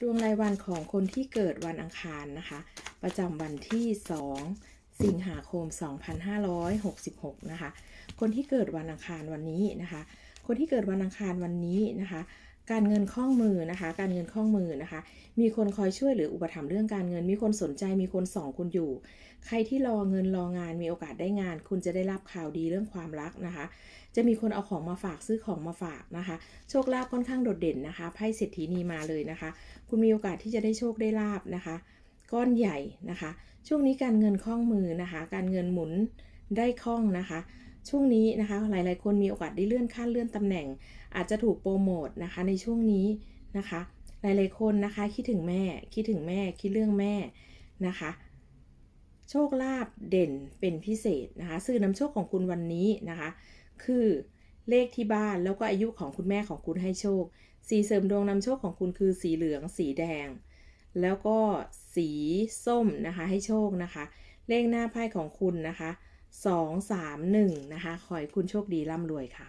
ดวงรายวันของคนที่เกิดวันอังคารนะคะ ประจำวันที่ 2 สิงหาคม 2566 นะคะ คนที่เกิดวันอังคารวันนี้นะคะ คนที่เกิดวันอังคารวันนี้นะคะ การเงินคล่องมือนะคะ การเงินคล่องมือนะคะ มีคนคอยช่วยหรืออุปถัมภ์เรื่องการเงิน มีคนสนใจ มีคนส่องคุณอยู่ ใครที่รอเงินรองาน มีโอกาสได้งาน คุณจะได้รับข่าวดีเรื่องความรักนะคะ จะมีคนเอาของมาฝากซื้อของมาฝากนะคะ โชคลาภค่อนข้างโดดเด่นนะคะ ไพ่เศรษฐีนีมาเลยนะคะ คุณมีโอกาสที่จะได้โชคได้ลาบนะคะ ก้อนใหญ่นะคะ ช่วงนี้การเงินคล่องมือนะคะ การเงินหมุนได้คล่องนะคะ ช่วงนี้นะคะหลายๆ คนมีโอกาสได้เลื่อนขั้นเลื่อนตำแหน่ง อาจจะถูกโปรโมทนะคะในช่วงนี้นะคะ หลายๆ คนนะคะคิดถึงแม่คิดถึงแม่คิดเรื่องแม่นะคะโชคลาภเด่นเป็นพิเศษนะคะสื่อนำโชคของคุณวันนี้นะคะ คือเลขที่บ้านแล้วก็อายุของคุณแม่ของคุณให้โชค สีเสริมดวงนำโชคของคุณคือสีเหลือง สีแดง แล้วก็สีส้มนะคะให้โชคนะคะ เลขหน้าไพ่ของคุณนะคะ 2 3 1 นะคะ ขอให้คุณโชคดีร่ำรวยค่ะ